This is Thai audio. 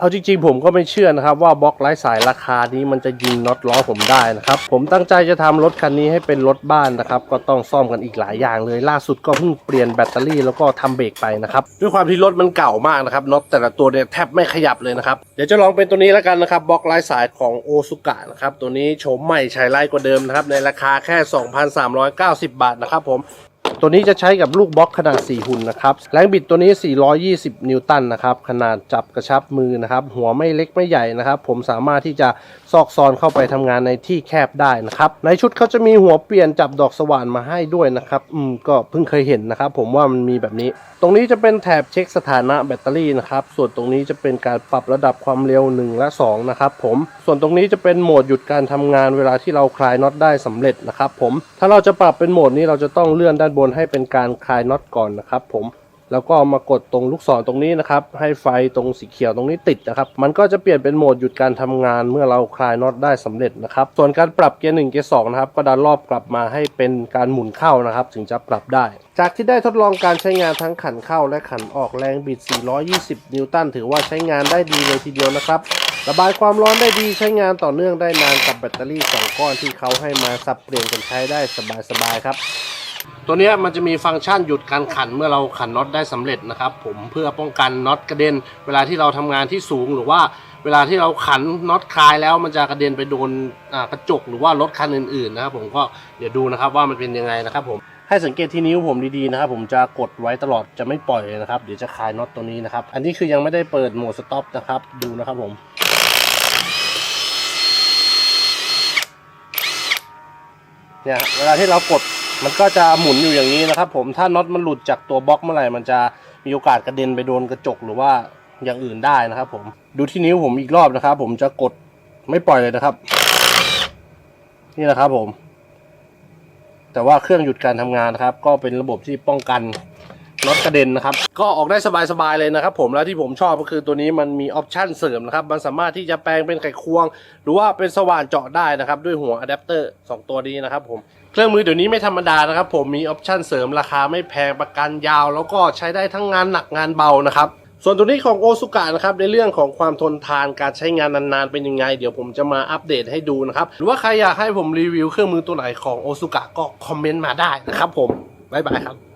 เอาจริงๆผมก็ไม่เชื่อนะครับว่าบล็อกไร้สายราคานี้มันจะยิงน็อตล้อผมได้นะครับ ผมตั้งใจจะทำรถคันนี้ให้เป็นรถบ้านนะครับ ก็ต้องซ่อมกันอีกหลายอย่างเลย ล่าสุดก็เพิ่งเปลี่ยนแบตเตอรี่แล้วก็ทำเบรกไปนะครับ ด้วยความที่รถมันเก่ามากนะครับน็อตแต่ละตัวเนี่ยแทบไม่ขยับเลยนะครับ เดี๋ยวจะลองเป็นตัวนี้แล้วกันนะครับบล็อกไร้สายของโอซุกะนะครับตัวนี้โฉมใหม่ใช้ไล่กว่าเดิมนะครับในราคาแค่ 2,390 บาทนะครับผม ตัวนี้จะใช้กับลูกบล็อกขนาด 4 หุ่นนะครับแรงบิดตัวนี้ 420 นิวตันนะครับขนาดจับกระชับมือนะครับหัวไม่เล็กไม่ใหญ่นะครับ ผมสามารถที่จะซอกซอนเข้าไปทำงานในที่แคบได้นะครับในชุดเขาจะมีหัวเปลี่ยนจับดอกสว่านมาให้ด้วยนะครับอืมก็เพิ่งเคยเห็นนะครับ ผมว่ามันมีแบบนี้ ตรงนี้จะเป็นแถบเช็คสถานะแบตเตอรี่นะครับส่วนตรงนี้จะเป็นการปรับระดับความเร็ว 1 และ 2 นะครับผมส่วนตรงนี้จะเป็นโหมดหยุดการทำงานเวลาที่เราคลายน็อตได้สำเร็จนะครับผมถ้าเราจะปรับเป็นโหมดนี้เราจะต้องเลื่อนด้านบนให้เป็นการคลายน็อตก่อนนะครับ ผมแล้วก็มากดตรงลูกศรตรงนี้นะครับ ให้ไฟตรงสีเขียวตรงนี้ติดนะครับ มันก็จะเปลี่ยนเป็นโหมดหยุดการทำงานเมื่อเราคลายน็อตได้สำเร็จนะครับ ส่วนการปรับเกียร์หนึ่งเกียร์สองนะครับ ก็ดันรอบกลับมาให้เป็นการหมุนเข้านะครับ ถึงจะปรับได้ จากที่ได้ทดลองการใช้งานทั้งขันเข้าและขันออกแรงบิด 420 นิวตันถือว่าใช้งานได้ดีเลยทีเดียวนะครับระบายความร้อนได้ดีใช้งานต่อเนื่องได้นานกับแบตเตอรี่ 2 ก้อนที่เขาให้มาสับเปลี่ยนกันใช้ได้สบายๆครับ ตัวนี้มันจะมีฟังก์ชันหยุดการขันเมื่อเราขันน็อตได้สำเร็จนะครับ ผมเพื่อป้องกันน็อตกระเด็น เวลาที่เราทำงานที่สูงหรือว่าเวลาที่เราขันน็อตคลายแล้วมันจะกระเด็นไปโดนกระจกหรือว่ารถคันอื่นๆนะครับผมก็เดี๋ยวดูนะครับว่ามันเป็นยังไงนะครับผมให้สังเกตที่นิ้วผมดีๆนะครับผมจะกดไว้ตลอดจะไม่ปล่อยเลยนะครับเดี๋ยวจะคลายน็อตตัวนี้นะครับ อันนี้คือยังไม่ได้เปิดโหมดสต็อปนะครับดูนะครับผมเนี่ยเวลาที่เรากด มันก็จะหมุนอยู่อย่างนี้นะครับ ผมถ้าน็อตมันหลุดจากตัวบล็อกเมื่อไหร่มันจะมีโอกาสกระเด็นไปโดนกระจกหรือว่าอย่างอื่นได้นะครับ ผมดูที่นิ้วผมอีกรอบนะครับ ผมจะกดไม่ปล่อยเลยนะครับ นี่นะครับผม แต่ว่าเครื่องหยุดการทำงานนะครับ ก็เป็นระบบที่ป้องกัน น็อตกระเด็นนะครับก็ออกได้สบายๆเลยนะครับผมแล้วที่ผมชอบก็คือตัวนี้มันมีออปชันเสริมนะครับมันสามารถที่จะแปลงเป็นไขควง หรือว่าเป็นสว่านเจาะได้นะครับด้วยหัวอะแดปเตอร์สองตัวนี้นะครับผมเครื่องมือเดี๋ยวนี้ไม่ธรรมดานะครับผมมีออปชันเสริมราคาไม่แพงประกันยาว แล้วก็ใช้ได้ทั้งงานหนักงานเบานะครับส่วนตัวนี้ของโอซุกะนะครับในเรื่องของความทนทานการใช้งานนานๆเป็นยังไง เดี๋ยวผมจะมาอัปเดตให้ดูนะครับหรือว่าใครอยากให้ผมรีวิวเครื่องมือตัวไหนของโอซุกะก็คอมเมนต์มาได้นะครับผมบ๊ายบายครับ